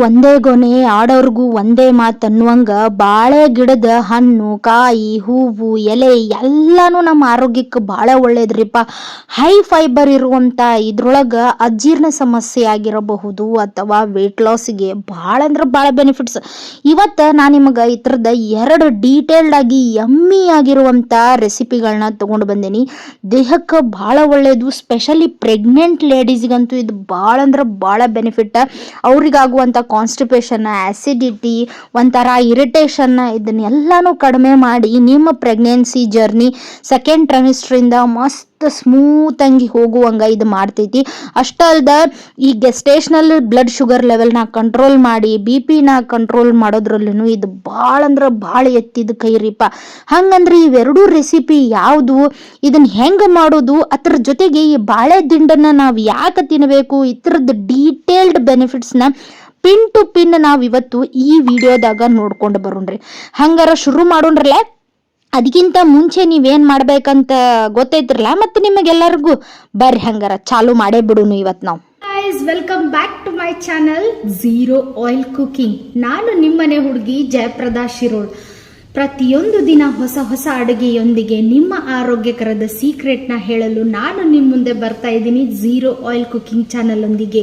ಒಂದೇ ಗೊನೆ ಆಡೋರ್ಗೂ ಒಂದೇ ಮಾತು ಅನ್ನುವಂಗ ಬಾಳೆ ಗಿಡದ ಹಣ್ಣು, ಕಾಯಿ, ಹೂವು, ಎಲೆ ಎಲ್ಲಾನು ನಮ್ಮ ಆರೋಗ್ಯಕ್ಕೆ ಭಾಳ ಒಳ್ಳೇದ್ರಿಪ್ಪ. ಹೈ ಫೈಬರ್ ಇರುವಂತ ಇದ್ರೊಳಗ ಅಜೀರ್ಣ ಸಮಸ್ಯೆ ಆಗಿರಬಹುದು ಅಥವಾ ವೆಯ್ಟ್ ಲಾಸ್ಗೆ ಭಾಳ ಅಂದ್ರೆ ಭಾಳ ಬೆನಿಫಿಟ್ಸ್ ಇವತ್ತು ನಾನು ನಿಮಗೆ ಈ ಥರದ ಎರಡು ಡೀಟೇಲ್ಡ್ ಆಗಿ ಯಮ್ಮಿ ಆಗಿರುವಂತ ರೆಸಿಪಿಗಳನ್ನ ತಗೊಂಡು ಬಂದೀನಿ. ದೇಹಕ್ಕೆ ಭಾಳ ಒಳ್ಳೆಯದು ಸ್ಪೆಷಲಿ ಪ್ರೆಗ್ನೆಂಟ್ ಲೇಡೀಸ್ಗಂತೂ ಇದು ಭಾಳ ಅಂದ್ರೆ ಭಾಳ ಬೆನಿಫಿಟ್ ಅವ್ರಿಗಾಗುವಂಥ ಕಾನ್ಸ್ಟಿಪೇಷನ್ ಆ್ಯಸಿಡಿಟಿ ಒಂಥರ ಇರಿಟೇಷನ್ ಇದನ್ನೆಲ್ಲನೂ ಕಡಿಮೆ ಮಾಡಿ ನಿಮ್ಮ ಪ್ರೆಗ್ನೆನ್ಸಿ ಜರ್ನಿ ಸೆಕೆಂಡ್ ಟ್ರಮಿಸ್ಟ್ರಿಂದ ಮಸ್ತ್ ಸ್ಮೂತಂಗಿ ಹೋಗುವಂಗ ಇದು ಮಾಡ್ತೈತಿ. ಅಷ್ಟೇ ಅಲ್ದ ಈ ಗೆಸ್ಟೇಷನಲ್ ಬ್ಲಡ್ ಶುಗರ್ ಲೆವೆಲ್ನ ಕಂಟ್ರೋಲ್ ಮಾಡಿ ಬಿ ಪಿನ ಕಂಟ್ರೋಲ್ ಮಾಡೋದ್ರಲ್ಲೂ ಇದು ಭಾಳ ಅಂದ್ರೆ ಭಾಳ ಎತ್ತಿದ ಕೈರಿಪ್ಪ. ಹಂಗಂದ್ರೆ ಇವೆರಡೂ ರೆಸಿಪಿ ಯಾವುದು? ಇದನ್ನ ಹೆಂಗೆ ಮಾಡೋದು? ಅದ್ರ ಜೊತೆಗೆ ಈ ಬಾಳೆ ದಿಂಡನ್ನ ನಾವು ಯಾಕೆ ತಿನ್ನಬೇಕು ಇದ್ರದ್ದು ಡೀಟೇಲ್ಡ್ ಬೆನಿಫಿಟ್ಸ್ನ ಪಿನ್ ಟು ಪಿನ್ ನಾವು ಇವತ್ತು ಈ ವಿಡಿಯೋದಾಗ ನೋಡ್ಕೊಂಡು ಬರೋಣ್ರಿ. ಹಂಗಾರ ಶುರು ಮಾಡೋಣ್ರಲ್ಲೇ ಅದಕ್ಕಿಂತ ಮುಂಚೆ ನೀವೇನ್ ಮಾಡ್ಬೇಕಂತ ಗೊತ್ತೈತ್ರಲ್ಲ ಮತ್ತೆ ನಿಮಗೆಲ್ಲರಿಗೂ? ಬರ್ರಿ ಹಂಗಾರ ಚಾಲು ಮಾಡೇ ಬಿಡುನು ಇವತ್ತು ನಾವು. Welcome back to my channel zero oil cooking ನಾನು ನಿಮ್ಮನೆ ಹುಡುಗಿ ಜಯಪ್ರದಾ ಶಿರೋಳ್. ಪ್ರತಿಯೊಂದು ದಿನ ಹೊಸ ಹೊಸ ಅಡುಗೆಯೊಂದಿಗೆ ನಿಮ್ಮ ಆರೋಗ್ಯಕರದ ಸೀಕ್ರೆಟ್ನ ಹೇಳಲು ನಾನು ನಿಮ್ಮ ಮುಂದೆ ಬರ್ತಾ ಇದ್ದೀನಿ ಝೀರೋ ಆಯಿಲ್ ಕುಕಿಂಗ್ ಚಾನಲ್ ಒಂದಿಗೆ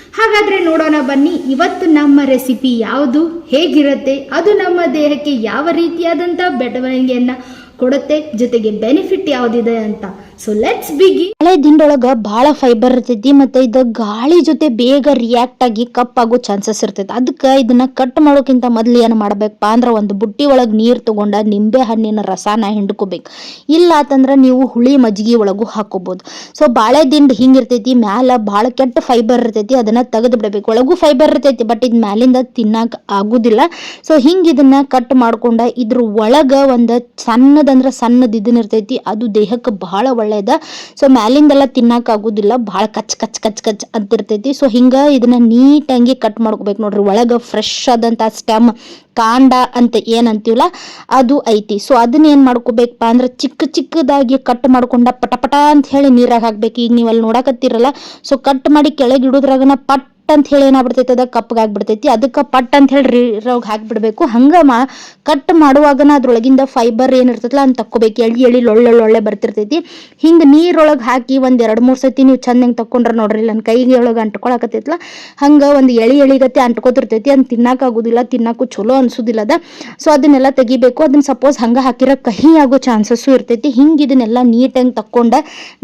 ಹಾಗಾದ್ರೆ ನೋಡೋಣ ಬನ್ನಿ ಇವತ್ತು ನಮ್ಮ ರೆಸಿಪಿ ಯಾವುದು ಹೇಗಿರುತ್ತೆ ಅದು ನಮ್ಮ ದೇಹಕ್ಕೆ ಯಾವ ರೀತಿಯಾದಂಥ ಬೆಳವಣಿಗೆಯನ್ನ ಕೊಡುತ್ತೆ, ಜೊತೆಗೆ ಬೆನಿಫಿಟ್ ಯಾವುದಿದೆ ಅಂತ. ಸೊ ಲೆಟ್ಸ್ ಬಿಗಿ ಹಳೆ ದಿಂಡೊಳಗ ಭಾಳ ಫೈಬರ್ ಇರ್ತೈತಿ, ಮತ್ತೆ ಇದು ಗಾಳಿ ಜೊತೆ ಬೇಗ ರಿಯಾಕ್ಟ್ ಆಗಿ ಕಪ್ಪಾಗೋ ಚಾನ್ಸಸ್ ಇರ್ತೈತಿ. ಅದಕ್ಕೆ ಇದನ್ನ ಕಟ್ ಮಾಡೋಕ್ಕಿಂತ ಮೊದ್ಲು ಏನು ಮಾಡ್ಬೇಕಪ್ಪ ಅಂದ್ರೆ ಒಂದು ಬುಟ್ಟಿ ಒಳಗೆ ನೀರು ತಗೊಂಡ ನಿಂಬೆ ಹಣ್ಣಿನ ರಸಾನ ಹಿಂಡ್ಕೋಬೇಕು. ಇಲ್ಲ ಅಂತಂದ್ರೆ ನೀವು ಹುಳಿ ಮಜ್ಜಿಗೆ ಒಳಗೂ ಹಾಕೋಬಹುದು ಸೊ ಬಾಳೆ ದಿಂಡ್ ಹಿಂಗಿರ್ತೈತಿ ಮ್ಯಾಲ ಭಾಳ ಕೆಟ್ಟ ಫೈಬರ್ ಇರ್ತೈತಿ, ಅದನ್ನ ತೆಗೆದು ಬಿಡಬೇಕು. ಒಳಗೂ ಫೈಬರ್ ಇರ್ತೈತಿ ಬಟ್ ಇದು ಮ್ಯಾಲಿಂದ ತಿನ್ನಾಕ ಆಗುದಿಲ್ಲ. ಸೊ ಹಿಂಗ್ ಇದನ್ನ ಕಟ್ ಮಾಡ್ಕೊಂಡ ಇದ್ರ ಒಳಗ ಒಂದು ಸಣ್ಣದಂದ್ರೆ ಸಣ್ಣದ ಇದನ್ನ ಇರ್ತೈತಿ, ಅದು ದೇಹಕ್ಕೆ ಬಹಳ ಒಳ್ಳೇದ. ಸೊ ಮ್ಯಾಲಿಂದೆಲ್ಲ ತಿನ್ನಕ್ ಆಗುದಿಲ್ಲ ಬಹಳ ಕಚ್ ಕಚ್ ಕಚ್ ಕಚ್ ಅಂತ ಇರ್ತೈತಿ ಸೊ ಹಿಂಗ ಇದನ್ನ ನೀಟಾಗಿ ಕಟ್ ಮಾಡ್ಕೋಬೇಕು ನೋಡ್ರಿ. ಒಳಗ ಫ್ರೆಶ್ ಆದಂತ ಸ್ಟೆಮ್ ಕಾಂಡ ಅಂತ ಏನಂತೀವಲ್ಲ ಅದು ಐತಿ. ಸೊ ಅದನ್ನ ಏನ್ ಮಾಡ್ಕೋಬೇಕಪ್ಪ ಅಂದ್ರೆ ಚಿಕ್ಕ ಚಿಕ್ಕದಾಗಿ ಕಟ್ ಮಾಡ್ಕೊಂಡ ಪಟ ಪಟ ಅಂತ ಹೇಳಿ ನೀರಾಗ ಹಾಕ್ಬೇಕು. ಈಗ ನೀವು ಅಲ್ಲಿ ನೋಡಕತ್ತೀರಲ್ಲ ಸೊ ಕಟ್ ಮಾಡಿ ಕೆಳಗೆ ಇಡೋದ್ರಾಗನ ಪಟ್ ಅಂತ ಹೇಳಿ ಏನಾಗ್ಬಿಡ್ತೈತಿ, ಅದ ಕಪ್ಪಗಾಗ್ಬಿಡ್ತೈತಿ ಅದಕ್ಕೆ ಪಟ್ ಅಂತ ಹೇಳಿ ರೋಗ ಹಾಕ್ಬಿಡ್ಬೇಕು. ಹಂಗ ಮಾ, ಕಟ್ ಮಾಡುವಾಗನ ಅದ್ರೊಳಗಿಂದ ಫೈಬರ್ ಏನಿರ್ತೈತಲ್ಲ ಅಂತ ತಕ್ಕೋಬೇಕು. ಎಳ್ಳಿ ಎಳಿ ಒಳ್ಳೊಳ್ಳೆ ಬರ್ತಿರ್ತೈತಿ. ಹಿಂಗೆ ನೀರೊಳಗೆ ಹಾಕಿ ಒಂದ್ ಎರಡ್, ಮೂರ್ ಸತಿ ನೀವು ಚಂದ ಹೆಂಗೆ ತಕೊಂಡ್ರ ನೋಡ್ರಿ ನನ್ನ ಕೈಗೆ ಒಳಗೆ ಅಂಟ್ಕೊಳಕತ್ತೈತಲ್ಲ ಹಂಗ ಒಂದು ಎಳಿ ಎಳಿಗತ್ತೆ ಅಂಟ್ಕೋತಿರ್ತೈತಿ. ಅದ್ ತಿನ್ನಾಕ ಆಗುದಿಲ್ಲ ತಿನ್ನಕ್ಕೂ ಚಲೋ ಅನ್ಸುದಿಲ್ಲ ಅದ. ಸೊ ಅದನ್ನೆಲ್ಲ ತೆಗಿಬೇಕು. ಅದನ್ನ ಸಪೋಸ್ ಹಂಗೆ ಹಾಕಿರೋ ಕಹಿ ಆಗೋ ಚಾನ್ಸಸ್ಸು ಇರ್ತೈತಿ. ಹಿಂಗೆ ಇದನ್ನೆಲ್ಲ ನೀಟಾಗಿ ತಕ್ಕೊಂಡ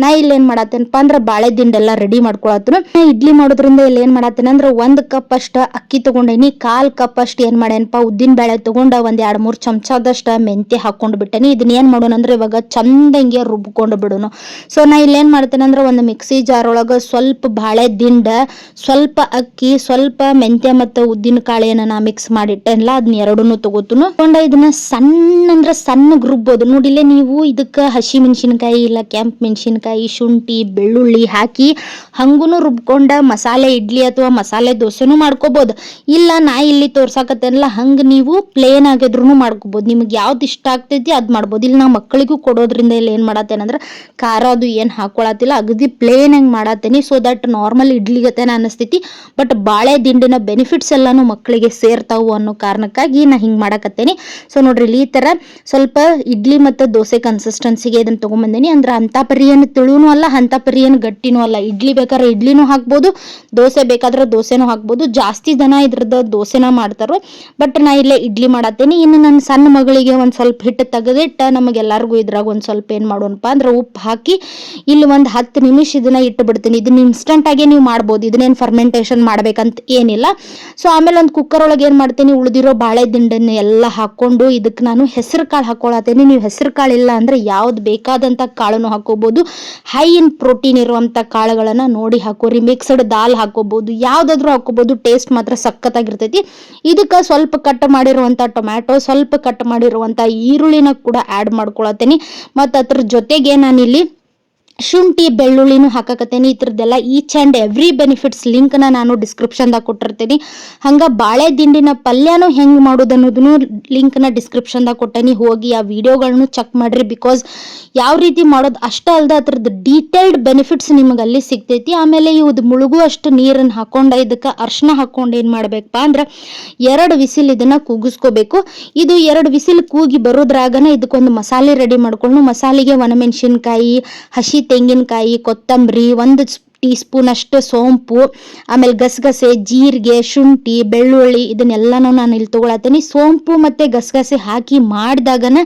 ನಾ ಇಲ್ಲಿ ಏನ್ ಮಾಡತ್ತೇನಪ್ಪ ಅಂದ್ರೆ ಬಾಳೆ ದಿಂಡೆಲ್ಲ ರೆಡಿ ಮಾಡ್ಕೊಳತ್ರು ಇಡ್ಲಿ ಮಾಡೋದ್ರಿಂದ ಇಲ್ಲಿ ಏನ್ ಮಾಡತ್ತೇನೆ ಅಂದ್ರೆ ಒಂದ್ ಕಪ್ ಅಷ್ಟ ಅಕ್ಕಿ ತಗೊಂಡೇನಿ, ಕಾಲ್ ಕಪ್ ಅಷ್ಟ ಏನ್ ಮಾಡ್ಯಾನಪ್ಪ, ಉದ್ದಿನ ಬೇಳೆ ತಗೊಂಡ ಒಂದ್ ಎರಡ್ ಮೂರ್ ಚಮಚದಷ್ಟ ಮೆಂತ್ಯ ಹಾಕೊಂಡು ಬಿಟ್ಟೇನಿ. ಇದನ್ನ ಏನ್ ಮಾಡೋಣ ಅಂದ್ರೆ ಇವಾಗ ಚಂದಂಗೆ ರುಬ್ಕೊಂಡು ಬಿಡೋನು. ಸೊ ನಾ ಇಲ್ಲಿ ಏನ್ ಮಾಡ್ತೇನೆ ಅಂದ್ರೆ ಒಂದು ಮಿಕ್ಸಿ ಜಾರ್ ಒಳಗ ಸ್ವಲ್ಪ ಬಾಳೆ ದಿಂಡ, ಸ್ವಲ್ಪ ಅಕ್ಕಿ, ಸ್ವಲ್ಪ ಮೆಂತ್ಯ ಮತ್ತು ಉದ್ದಿನ ಕಾಳೆನ ನಾ ಮಿಕ್ಸ್ ಮಾಡಿಟ್ಟೆನಲ್ಲ ಅದನ್ನ ಎರಡನ್ನೂ ತಗೋತುನು. ತಗೊಂಡ ಇದನ್ನ ಸಣ್ಣ ಅಂದ್ರೆ ಸಣ್ಣ ರುಬ್ಬೋದು. ನೋಡಿಲ್ಲೇ ನೀವು ಇದಕ್ಕ ಹಸಿ ಮೆಣಸಿನಕಾಯಿ ಇಲ್ಲ ಕೆಂಪ್ ಮೆಣಸಿನಕಾಯಿ, ಶುಂಠಿ, ಬೆಳ್ಳುಳ್ಳಿ ಹಾಕಿ ಹಂಗೂನು ರುಬ್ಕೊಂಡ ಮಸಾಲೆ, ಇಡ್ಲಿ ಅಥವಾ ಮಸಾಲೆ ದೋಸೆನೂ ಮಾಡ್ಕೋಬಹುದು ಇಲ್ಲ, ನಾ ಇಲ್ಲಿ ತೋರ್ಸಾಕತ್ತೇನಲ್ಲ, ಹಂಗ ನೀವು ಪ್ಲೇನ್ ಆಗಿದ್ರು ಮಾಡ್ಕೋಬಹುದು ನಿಮ್ಗೆ ಯಾವ್ದು ಇಷ್ಟ ಆಗ್ತೈತಿ ಅದ್ ಮಾಡ್ಬೋದು. ಇಲ್ಲಿ ನಾ ಮಕ್ಕಳಿಗೂ ಕೊಡೋದ್ರಿಂದ ಇಲ್ಲಿ ಏನ್ ಮಾಡತ್ತೇನಂದ್ರ ಖಾರ ಅದು ಏನ್ ಹಾಕೊಳತಿಲ್ಲ ಅಗದಿ ಪ್ಲೇನ್ ಹೆಂಗ್ ಮಾಡತ್ತೇನಿ. ಸೊ ದಟ್ ನಾರ್ಮಲ್ ಇಡ್ಲಿಗತೆನ ಅನಿಸ್ತೈತಿ. ಬಟ್ ಬಾಳೆ ದಿಂಡಿನ ಬೆನಿಫಿಟ್ಸ್ ಎಲ್ಲಾನು ಮಕ್ಕಳಿಗೆ ಸೇರ್ತಾವು ಅನ್ನೋ ಕಾರಣಕ್ಕಾಗಿ ನಾ ಹಿಂಗ್ ಮಾಡಕತ್ತೇನಿ. ಸೊ ನೋಡ್ರಿ, ಇಲ್ಲಿ ಈ ತರ ಸ್ವಲ್ಪ ಇಡ್ಲಿ ಮತ್ತು ದೋಸೆ ಕನ್ಸಿಸ್ಟೆನ್ಸಿಗೆ ಇದನ್ನ ತಗೊಂಬಂದೇನಿ. ಅಂದ್ರೆ ಅಂತ ಪರಿ ಏನು ತಿಳುನು ಅಲ್ಲ ಅಂತ ಪರಿ ಏನು ಗಟ್ಟಿನೂ ಅಲ್ಲ. ಇಡ್ಲಿ ಬೇಕಾದ್ರೆ ಇಡ್ಲಿನೂ ಹಾಕ್ಬೋದು, ದೋಸೆ ಬೇಕಾದ್ರೆ ಬೇಕಾದ್ರೆ ದೋಸೆನೂ ಹಾಕ್ಬೋದು. ಜಾಸ್ತಿ ಜನ ಇದ್ರದ ದೋಸೆನ ಮಾಡ್ತಾರೋ ಬಟ್ ನಾ ಇಲ್ಲೇ ಇಡ್ಲಿ ಮಾಡತ್ತೇನೆ. ಇನ್ನು ನನ್ನ ಸಣ್ಣ ಮಗಳಿಗೆ ಒಂದು ಸ್ವಲ್ಪ ಹಿಟ್ಟು ತೆಗೆದಿಟ್ಟ ನಮಗೆಲ್ಲರಿಗೂ ಇದ್ರಾಗ ಒಂದು ಸ್ವಲ್ಪ ಏನು ಮಾಡೋಣಪ್ಪ ಅಂದ್ರೆ ಉಪ್ಪು ಹಾಕಿ ಇಲ್ಲಿ ಒಂದು ಹತ್ತು ನಿಮಿಷ ಇದನ್ನ ಇಟ್ಟು ಬಿಡ್ತೀನಿ ಇದನ್ನ ಇನ್ಸ್ಟಂಟ್ ಆಗಿ ನೀವು ಮಾಡ್ಬೋದು. ಇದನ್ನೇನು ಫರ್ಮೆಂಟೇಷನ್ ಮಾಡ್ಬೇಕಂತ ಏನಿಲ್ಲ. ಸೊ ಆಮೇಲೆ ಒಂದು ಕುಕ್ಕರ್ ಒಳಗೆ ಏನು ಮಾಡ್ತೀನಿ? ಉಳಿದಿರೋ ಬಾಳೆ ದಿಂಡನ್ನ ಎಲ್ಲ ಹಾಕೊಂಡು ಇದಕ್ಕೆ ನಾನು ಹೆಸರು ಕಾಳು ಹಾಕೊಳತ್ತೇನೆ. ನೀವು ಹೆಸರು ಕಾಳು ಇಲ್ಲ ಅಂದ್ರೆ ಯಾವ್ದು ಬೇಕಾದಂಥ ಕಾಳನ್ನು ಹಾಕೋಬಹುದು ಹೈ ಇನ್ ಪ್ರೋಟೀನ್ ಇರುವಂಥ ಕಾಳುಗಳನ್ನ ನೋಡಿ ಹಾಕೋರಿ. ಮಿಕ್ಸ್ಡ್ ದಾಲ್ ಹಾಕೋಬಹುದು ಯಾವ್ದಾದ್ರು ಹಾಕೋಬಹುದು ಟೇಸ್ಟ್ ಮಾತ್ರ ಸಖತ್ತಾಗಿರ್ತೈತಿ. ಇದಕ್ಕೆ ಸ್ವಲ್ಪ ಕಟ್ ಮಾಡಿರುವಂಥ ಟೊಮ್ಯಾಟೊ ಸ್ವಲ್ಪ ಕಟ್ ಮಾಡಿರುವಂಥ ಈರುಳ್ಳಿನ ಕೂಡ ಆ್ಯಡ್ ಮಾಡ್ಕೊಳತ್ತೀನಿ. ಮತ್ತು ಅದ್ರ ಜೊತೆಗೆ ನಾನಿಲ್ಲಿ ಶುಂಠಿ, ಬೆಳ್ಳುಳ್ಳಿನೂ ಹಾಕಕತ್ತೇನೆ. ಈ ಥರದ್ದೆಲ್ಲ ಈಚ್ ಆ್ಯಂಡ್ ಎವ್ರಿ ಬೆನಿಫಿಟ್ಸ್ ಲಿಂಕ್ನ ನಾನು ಡಿಸ್ಕ್ರಿಪ್ಷನ್ದಾಗ ಕೊಟ್ಟಿರ್ತೀನಿ. ಹಂಗೆ ಬಾಳೆ ದಿಂಡಿನ ಪಲ್ಯನೂ ಹೆಂಗೆ ಮಾಡೋದು ಅನ್ನೋದನ್ನು ಲಿಂಕ್ನ ಡಿಸ್ಕ್ರಿಪ್ಷನ್ದಾಗ ಕೊಟ್ಟೇನಿ. ಹೋಗಿ ಆ ವಿಡಿಯೋಗಳನ್ನು ಚೆಕ್ ಮಾಡಿರಿ ಬಿಕಾಸ್ ಯಾವ ರೀತಿ ಮಾಡೋದು ಅಷ್ಟೇ ಅಲ್ಲದೆ ಅದ್ರದ್ದು ಡೀಟೇಲ್ಡ್ ಬೆನಿಫಿಟ್ಸ್ ನಿಮಗೆ ಅಲ್ಲಿ ಸಿಗ್ತೈತಿ. ಆಮೇಲೆ ಇವ್ದು ಮುಳುಗು ಅಷ್ಟು ನೀರನ್ನು ಹಾಕೊಂಡು ಇದಕ್ಕೆ ಅರ್ಶನ ಹಾಕೊಂಡು ಏನು ಮಾಡಬೇಕಪ್ಪ ಅಂದ್ರೆ ಎರಡು ವಿಸಿಲ್ ಇದನ್ನು ಕೂಗಿಸ್ಕೋಬೇಕು. ಇದು ಎರಡು ವಿಸಿಲ್ ಕೂಗಿ ಬರೋದ್ರಾಗನ ಇದಕ್ಕೊಂದು ಮಸಾಲೆ ರೆಡಿ ಮಾಡಿಕೊಂಡು ಮಸಾಲೆಗೆ ಒಣಮೆಣಸಿನ್ಕಾಯಿ ಹಸಿ ತೆಂಗಿನಕಾಯಿ ಕೊತ್ತಂಬರಿ ಒಂದು ಟೀ ಸ್ಪೂನ್ ಅಷ್ಟು ಸೋಂಪು, ಆಮೇಲೆ ಗಸಗಸೆ, ಜೀರಿಗೆ, ಶುಂಠಿ, ಬೆಳ್ಳುಳ್ಳಿ, ಇದನ್ನೆಲ್ಲನೂ ನಾನು ಇಲ್ಲಿ ತೊಗೊಳತ್ತೀನಿ. ಸೋಂಪು ಮತ್ತು ಗಸಗಸೆ ಹಾಕಿ ಮಾಡಿದಾಗನ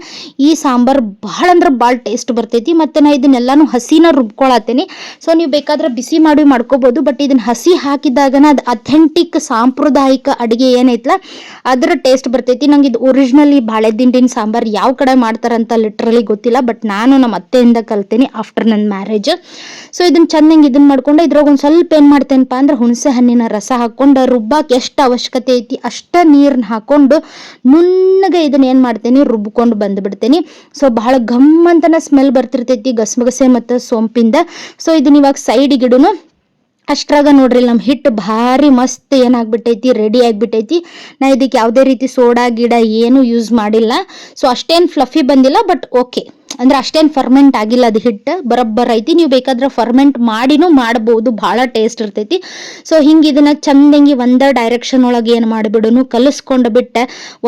ಈ ಸಾಂಬಾರು ಭಾಳ ಅಂದ್ರೆ ಭಾಳ ಟೇಸ್ಟ್ ಬರ್ತೈತಿ. ಮತ್ತು ನಾ ಇದನ್ನೆಲ್ಲನೂ ಹಸಿನ ರುಬ್ಕೊಳತ್ತೀನಿ. ಸೊ ನೀವು ಬೇಕಾದ್ರೆ ಬಿಸಿ ಮಾಡಿ ಮಾಡ್ಕೋಬೋದು ಬಟ್ ಇದನ್ನ ಹಸಿ ಹಾಕಿದಾಗನ ಅದು ಅಥೆಂಟಿಕ್ ಸಾಂಪ್ರದಾಯಿಕ ಅಡುಗೆ ಏನೈತಲ್ಲ ಅದರ ಟೇಸ್ಟ್ ಬರ್ತೈತಿ. ನಂಗೆ ಇದು ಒರಿಜಿನಲಿ ಬಾಳೆ ದಿಂಡಿನ ಸಾಂಬಾರು ಯಾವ ಕಡೆ ಮಾಡ್ತಾರಂತ ಲಿಟ್ರಲಿ ಗೊತ್ತಿಲ್ಲ ಬಟ್ ನಾನು ನಮ್ಮ ಅತ್ತೆಯಿಂದ ಕಲ್ತೀನಿ ಆಫ್ಟರ್ ನನ್ನ ಮ್ಯಾರೇಜ್ ಸೊ ಇದನ್ನು ಚೆನ್ನಾಗಿ ಇದನ್ನ ಮಾಡ್ಕೊಂಡು ಇದ್ರಾಗ ಒಂದು ಸ್ವಲ್ಪ ಏನು ಮಾಡ್ತೇನಪ್ಪ ಅಂದ್ರೆ ಹುಣಸೆ ಹಣ್ಣಿನ ರಸ ಹಾಕ್ಕೊಂಡು ರುಬ್ಬಕ್ಕೆ ಎಷ್ಟು ಅವಶ್ಯಕತೆ ಐತಿ ಅಷ್ಟ ನೀರನ್ನ ಹಾಕೊಂಡು ನುಣ್ಣಗೆ ಇದನ್ನ ಏನು ಮಾಡ್ತೇನೆ, ರುಬ್ಕೊಂಡು ಬಂದ್ಬಿಡ್ತೇನೆ. ಸೊ ಬಹಳ ಘಮ್ ಅಂತನ ಸ್ಮೆಲ್ ಬರ್ತಿರ್ತೈತಿ ಗಸಗಸೆ ಮತ್ತು ಸೋಂಪಿಂದ. ಸೊ ಇದನ್ನ ಇವಾಗ ಸೈಡ್ ಗಿಡನು ಅಷ್ಟ್ರಾಗ ನೋಡ್ರಿ ನಮ್ಮ ಹಿಟ್ಟು ಭಾರಿ ಮಸ್ತ್ ಏನಾಗ್ಬಿಟ್ಟೈತಿ ರೆಡಿ ಆಗಿಬಿಟ್ಟೈತಿ. ನಾ ಇದಕ್ಕೆ ಯಾವುದೇ ರೀತಿ ಸೋಡಾ, ಗಿಡ ಏನು ಯೂಸ್ ಮಾಡಿಲ್ಲ. ಸೊ ಅಷ್ಟೇನು ಫ್ಲಫಿ ಬಂದಿಲ್ಲ ಬಟ್ ಓಕೆ ಅಂದ್ರೆ ಅಷ್ಟೇನು ಫರ್ಮೆಂಟ್ ಆಗಿಲ್ಲ, ಅದು ಹಿಟ್ಟು. ಬರಬ್ಬರ್ ಐತಿ. ನೀವು ಬೇಕಾದ್ರೆ ಫರ್ಮೆಂಟ್ ಮಾಡಿನೂ ಮಾಡ್ಬೋದು. ಭಾಳ ಟೇಸ್ಟ್ ಇರ್ತೈತಿ. ಸೊ ಹಿಂಗೆ ಇದನ್ನ ಚಂದಂಗಿ ಒಂದ ಡೈರೆಕ್ಷನ್ ಒಳಗೆ ಏನು ಮಾಡಿಬಿಡೋನು, ಕಲಿಸ್ಕೊಂಡು ಬಿಟ್ಟ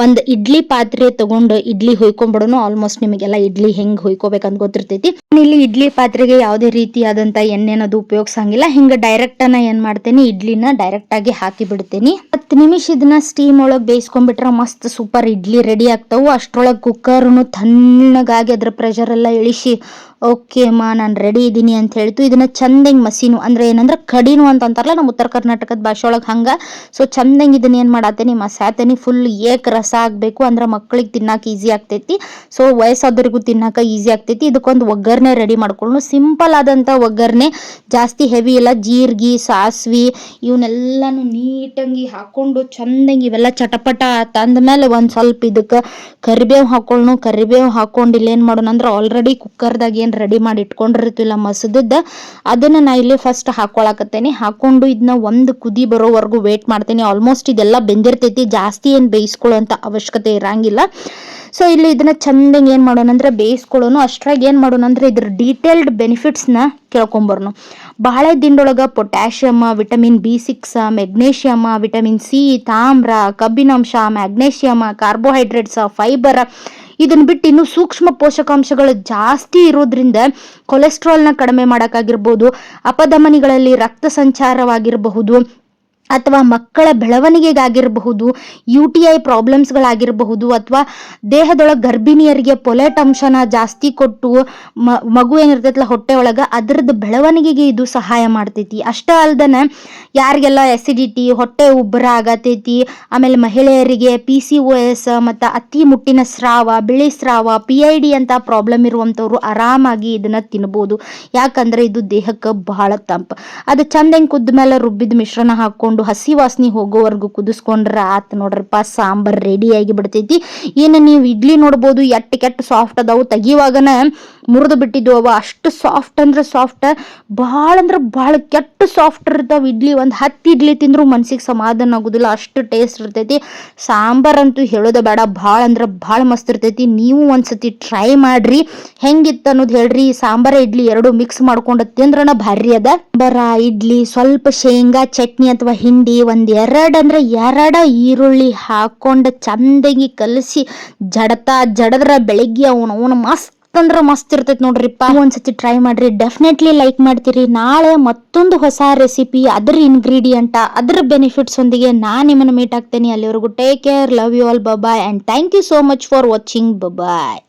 ಒಂದು ಇಡ್ಲಿ ಪಾತ್ರೆ ತಗೊಂಡು ಇಡ್ಲಿ ಹೊಯ್ಕೊಂಡ್ಬಿಡೋನು ಆಲ್ಮೋಸ್ಟ್ ನಿಮಗೆಲ್ಲ ಇಡ್ಲಿ ಹೆಂಗೆ ಹೊಯ್ಕೋಬೇಕಂತ ಗೊತ್ತಿರ್ತೈತಿ. ಇಲ್ಲಿ ಇಡ್ಲಿ ಪಾತ್ರೆಗೆ ಯಾವುದೇ ರೀತಿಯಾದಂಥ ಎಣ್ಣೆನದು ಉಪಯೋಗಿಸಂಗಿಲ್ಲ. ಹಿಂಗೆ ಡೈರೆಕ್ಟನ್ನು ಏನು ಮಾಡ್ತೇನೆ, ಇಡ್ಲಿನ ಡೈರೆಕ್ಟ್ ಆಗಿ ಹಾಕಿ ಬಿಡ್ತೇನೆ. ಹತ್ತು ನಿಮಿಷ ಇದನ್ನ ಸ್ಟೀಮ್ ಒಳಗೆ ಬೇಯಿಸ್ಕೊಂಡ್ಬಿಟ್ರೆ ಮಸ್ತ್ ಸೂಪರ್ ಇಡ್ಲಿ ರೆಡಿ ಆಗ್ತಾವು. ಅಷ್ಟ್ರೊಳಗೆ ಕುಕ್ಕರ್ನು ತಣ್ಣಗಾಗಿ ಅದ್ರ ಪ್ರೆಷರ್ ಎಲ್ಲ ಇಳಿಸಿ ಓಕೆ ಅಮ್ಮ, ನಾನು ರೆಡಿ ಇದ್ದೀನಿ ಅಂತ ಹೇಳ್ತು. ಇದನ್ನ ಚಂದಂಗೆ ಮಸೀನು ಅಂದ್ರೆ ಏನಂದ್ರೆ ಕಡಿನು ಅಂತ ಅಂತಾರಲ್ಲ ನಮ್ಮ ಉತ್ತರ ಕರ್ನಾಟಕದ ಭಾಷೆ ಒಳಗೆ ಹಂಗ. ಸೊ ಚಂದಂಗೆ ಇದನ್ನ ಏನು ಮಾಡತ್ತೇನಿ ಮಸಾತೇನಿ ಫುಲ್ ಏಕ್ ರಸ ಆಗಬೇಕು ಅಂದ್ರೆ ಮಕ್ಕಳಿಗೆ ತಿನ್ನಕ್ಕೆ ಈಸಿ ಆಗ್ತೈತಿ. ಸೊ ವಯಸ್ಸಾದವ್ರಿಗೂ ತಿನ್ನಕ್ಕೆ ಈಸಿ ಆಗ್ತೈತಿ. ಇದಕ್ಕೊಂದು ಒಗ್ಗರಣೆ ರೆಡಿ ಮಾಡ್ಕೊಂಡು ಸಿಂಪಲ್ ಆದಂಥ ಒಗ್ಗರಣೆ, ಜಾಸ್ತಿ ಹೆವಿ ಇಲ್ಲ. ಜೀರಿಗೆ, ಸಾಸ್ವಿ ಇವನ್ನೆಲ್ಲಾನು ನೀಟಂಗಿ ಹಾಕೊಂಡು ಚಂದಂಗ್ ಇವೆಲ್ಲ ಚಟಪಟ ತಂದ ಮೇಲೆ ಒಂದು ಸ್ವಲ್ಪ ಇದಕ್ಕೆ ಕರಿಬೇವು ಹಾಕೊಳ್ಳು ಕರಿಬೇವು ಹಾಕೊಂಡು ಇಲ್ಲಿ ಏನು ಮಾಡೋಣ ಅಂದ್ರೆ ಆಲ್ರೆಡಿ ಕುಕ್ಕರ್ದಾಗ ಏನು ರೆಡಿ ಮಾಡಿ ಇಟ್ಕೊಂಡಿರ್ತಿಲ್ಲ ಮಸದದ್ದು, ಅದನ್ನು ನಾ ಇಲ್ಲಿ ಫಸ್ಟ್ ಹಾಕೊಳಕತ್ತೇನೆ. ಹಾಕೊಂಡು ಇದನ್ನ ಒಂದು ಕುದಿ ಬರೋವರೆಗೂ ವೇಟ್ ಮಾಡ್ತೇನೆ. ಆಲ್ಮೋಸ್ಟ್ ಇದೆಲ್ಲ ಬೆಂದಿರ್ತೈತಿ. ಜಾಸ್ತಿ ಏನು ಬೇಯಿಸ್ಕೊಳ್ಳೋಂಥ ಅವಶ್ಯಕತೆ ಇರಂಗಿಲ್ಲ. ಸೊ ಇಲ್ಲಿ ಇದನ್ನ ಚಂದಂಗೆ ಏನು ಮಾಡೋಣ ಅಂದ್ರೆ ಬೇಯಿಸ್ಕೊಳ್ಳೋನು. ಅಷ್ಟ್ರಾಗಿ ಏನು ಮಾಡೋಣ ಅಂದ್ರೆ ಇದ್ರ ಡೀಟೇಲ್ಡ್ ಬೆನಿಫಿಟ್ಸ್ನ ಕೇಳ್ಕೊಂಬರ್ನು. ಬಾಳೆ ದಿನದೊಳಗೆ potassium vitamin B six magnesium vitamin C ತಾಮ್ರ, ಕಬ್ಬಿನಾಂಶ ಮ್ಯಾಗ್ನೇಷಿಯಮ್ ಕಾರ್ಬೋಹೈಡ್ರೇಟ್ಸ್ ಫೈಬರ್ ಇದನ್ನ ಬಿಟ್ಟು ಇನ್ನು ಸೂಕ್ಷ್ಮ ಪೋಷಕಾಂಶಗಳು ಜಾಸ್ತಿ ಇರೋದ್ರಿಂದ ಕೊಲೆಸ್ಟ್ರಾಲ್ನ ಕಡಿಮೆ ಮಾಡೋಕ್ಕಾಗಿರ್ಬೋದು ಅಪಧಮನಿಗಳಲ್ಲಿ ರಕ್ತ ಸಂಚಾರವಾಗಿರಬಹುದು ಅಥವಾ ಮಕ್ಕಳ ಬೆಳವಣಿಗೆಗಾಗಿರಬಹುದು ಯು ಟಿ ಐ ಪ್ರಾಬ್ಲಮ್ಸ್ಗಳಾಗಿರಬಹುದು ಅಥವಾ ದೇಹದೊಳಗೆ ಗರ್ಭಿಣಿಯರಿಗೆ ಪೊಲೆಟ್ ಅಂಶನ ಜಾಸ್ತಿ ಕೊಟ್ಟು ಮಗು ಏನಿರ್ತೈತಲ್ಲ ಹೊಟ್ಟೆ ಒಳಗೆ ಅದರದ್ದು ಬೆಳವಣಿಗೆಗೆ ಇದು ಸಹಾಯ ಮಾಡ್ತೈತಿ. ಅಷ್ಟೇ ಅಲ್ದನ ಯಾರಿಗೆಲ್ಲ ಎಸಿಡಿಟಿ ಹೊಟ್ಟೆ ಉಬ್ಬರ ಆಗತೈತಿ, ಆಮೇಲೆ ಮಹಿಳೆಯರಿಗೆ ಪಿ ಸಿ ಒ ಎಸ್ ಮತ್ತು ಅತಿ ಮುಟ್ಟಿನ ಸ್ರಾವ, ಬಿಳಿ ಸ್ರಾವ ಪಿ ಐ ಡಿ ಅಂತ ಪ್ರಾಬ್ಲಮ್ ಇರುವಂಥವ್ರು ಆರಾಮಾಗಿ ಇದನ್ನ ತಿನ್ಬೋದು. ಯಾಕಂದ್ರೆ ಇದು ದೇಹಕ್ಕೆ ಬಹಳ ತಂಪು. ಅದು ಚಂದಂಗೆ ಕುದ್ದ ಮೇಲೆ ರುಬ್ಬಿದ ಮಿಶ್ರಣ ಹಾಕೊಂಡು ಹಸಿ ವಾಸನೆ ಹೋಗೋವರೆಗೂ ಕುದಿಸ್ಕೊಂಡ್ರೆ ಆತ್ ನೋಡ್ರಪ್ಪ, ಸಾಂಬಾರ್ ರೆಡಿ ಆಗಿ ಬಿಡ್ತೈತಿ. ಏನು ನೀವು ಇಡ್ಲಿ ನೋಡ್ಬೋದು ಎಟ್ಟು ಕೆಟ್ಟ ಸಾಫ್ಟ್ ಅದಾವು ತೆಗಿಯುವಾಗನ ಮುರಿದು ಬಿಟ್ಟಿದ್ವು ಅವ. ಅಷ್ಟು ಸಾಫ್ಟ್ ಅಂದ್ರೆ ಸಾಫ್ಟ್ ಭಾಳ ಅಂದ್ರೆ ಭಾಳ ಕೆಟ್ಟ ಸಾಫ್ಟ್ ಇರ್ತಾವ. ಇಡ್ಲಿ ಒಂದು ಹತ್ತು ಇಡ್ಲಿ ತಿಂದ್ರು ಮನ್ಸಿಗೆ ಸಮಾಧಾನ ಆಗುದಿಲ್ಲ, ಅಷ್ಟು ಟೇಸ್ಟ್ ಇರ್ತೈತಿ. ಸಾಂಬಾರ್ ಅಂತೂ ಹೇಳೋದ ಬೇಡ ಭಾಳ ಅಂದ್ರೆ ಭಾಳ ಮಸ್ತ್ ಇರ್ತೈತಿ. ನೀವು ಒಂದ್ಸತಿ ಟ್ರೈ ಮಾಡ್ರಿ. ಹೆಂಗಿತ್ತು ಅನ್ನೋದು ಹೇಳ್ರಿ. ಸಾಂಬಾರ, ಇಡ್ಲಿ ಎರಡು ಮಿಕ್ಸ್ ಮಾಡ್ಕೊಂಡು ತಿಂದ್ರನ ಭಾರಿ ಅದ. ಬರ ಇಡ್ಲಿ, ಸ್ವಲ್ಪ ಶೇಂಗಾ, ಚಟ್ನಿ ಅಥವಾ ಹಿಂಡಿ ಒಂದು ಎರಡು ಅಂದ್ರೆ ಎರಡ ಈರುಳ್ಳಿ ಹಾಕೊಂಡು ಚಂದಾಗಿ ಕಲಸಿ ಜಡತಾ ಜಡದ್ರ ಬೆಳಿಗ್ಗೆ ಅವನು ಅವನು ಮಸ್ತ್ ಅಂದ್ರೆ ಮಸ್ತ್ ಇರ್ತೈತಿ ನೋಡ್ರಿಪ್ಪ. ಒಂದ್ಸತಿ ಟ್ರೈ ಮಾಡ್ರಿ ಡೆಫಿನೆಟ್ಲಿ ಲೈಕ್ ಮಾಡ್ತೀರಿ. ನಾಳೆ ಮತ್ತೊಂದು ಹೊಸ ರೆಸಿಪಿ ಅದ್ರ ಇಂಗ್ರೀಡಿಯೆಂಟ ಅದ್ರ ಬೆನಿಫಿಟ್ಸ್ ಒಂದಿಗೆ ನಾನು ನಿಮ್ಮನ್ನು ಮೀಟ್ ಆಗ್ತೇನೆ. ಅಲ್ಲಿವರೆಗೂ take care love you all bye bye and thank you so much for watching bye bye